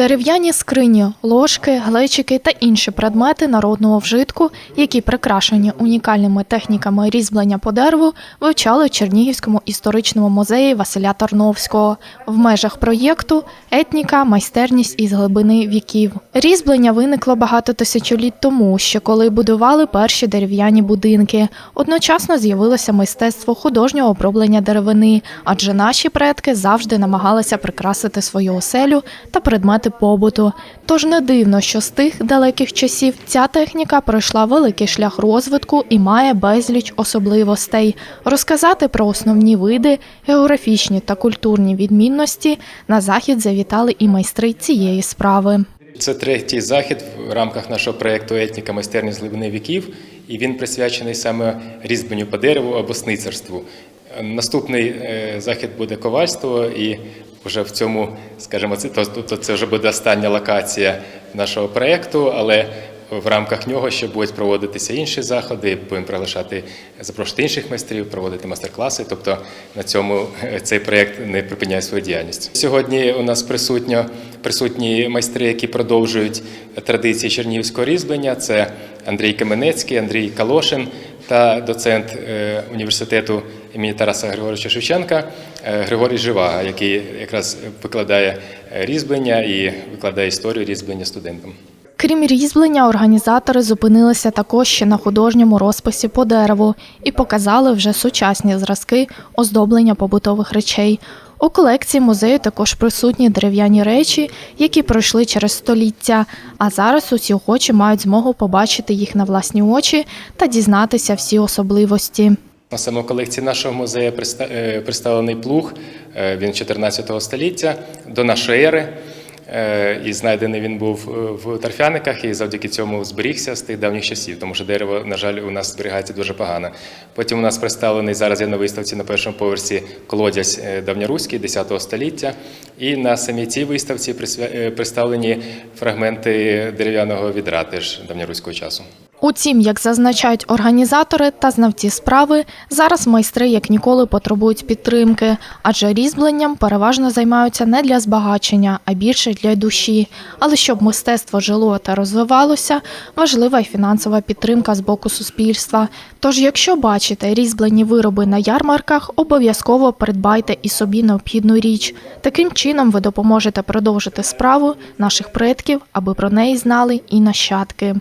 Дерев'яні скрині, ложки, глечики та інші предмети народного вжитку, які прикрашені унікальними техніками різьблення по дереву, вивчали в Чернігівському історичному музеї Василя Тарновського в межах проєкту Етніка, майстерність із глибини віків. Різьблення виникло багато тисячоліть тому, ще коли будували перші дерев'яні будинки. Одночасно з'явилося мистецтво художнього оброблення деревини, адже наші предки завжди намагалися прикрасити свою оселю та предмети побуту. Тож не дивно, що з тих далеких часів ця техніка пройшла великий шлях розвитку і має безліч особливостей. Розказати про основні види, географічні та культурні відмінності на захід завітали і майстри цієї справи. Це третій захід в рамках нашого проєкту Етніка майстерні з глибини віків, і він присвячений саме різьбленню по дереву або сницарству. Наступний е, захід буде ковальство, і вже в цьому, скажімо, це то, то це вже буде остання локація нашого проєкту, але в рамках нього ще будуть проводитися інші заходи. Будемо приглашати, запрошувати інших майстрів, проводити майстер-класи. Тобто на цьому е, цей проєкт не припиняє свою діяльність. Сьогодні у нас присутньо присутні майстри, які продовжують традиції чернігівського різьблення. Це Андрій Каменецький, Андрій Калошин та доцент е, університету імені Тараса Григоровича Шевченка е, Григорій Живага, який якраз викладає е, різьблення і викладає історію різьблення студентам. Крім різьблення, організатори зупинилися також ще на художньому розписі по дереву і показали вже сучасні зразки оздоблення побутових речей. У колекції музею також присутні дерев'яні речі, які пройшли через століття. А зараз усі охочі мають змогу побачити їх на власні очі та дізнатися всі особливості. На саме колекції нашого музею е, представлений плуг. Е, Він 14 століття до нашої ери. Е, І знайдений він був в торфяниках, і завдяки цьому зберігся з тих давніх часів, тому що дерево, на жаль, у нас зберігається дуже погано. Потім у нас представлений зараз є на виставці на першому поверсі колодязь давньоруський 10 століття. І на самій цій виставці представлені фрагменти дерев'яного відра теж давньоруського часу. Утім, як зазначають організатори та знавці справи, зараз майстри як ніколи потребують підтримки, адже різьбленням переважно займаються не для збагачення, а більше для душі. Але щоб мистецтво жило та розвивалося, важлива й фінансова підтримка з боку суспільства. Тож, якщо бачите різьблені вироби на ярмарках, обов'язково придбайте і собі необхідну річ. Таким чином ви допоможете продовжити справу наших предків, аби про неї знали і нащадки.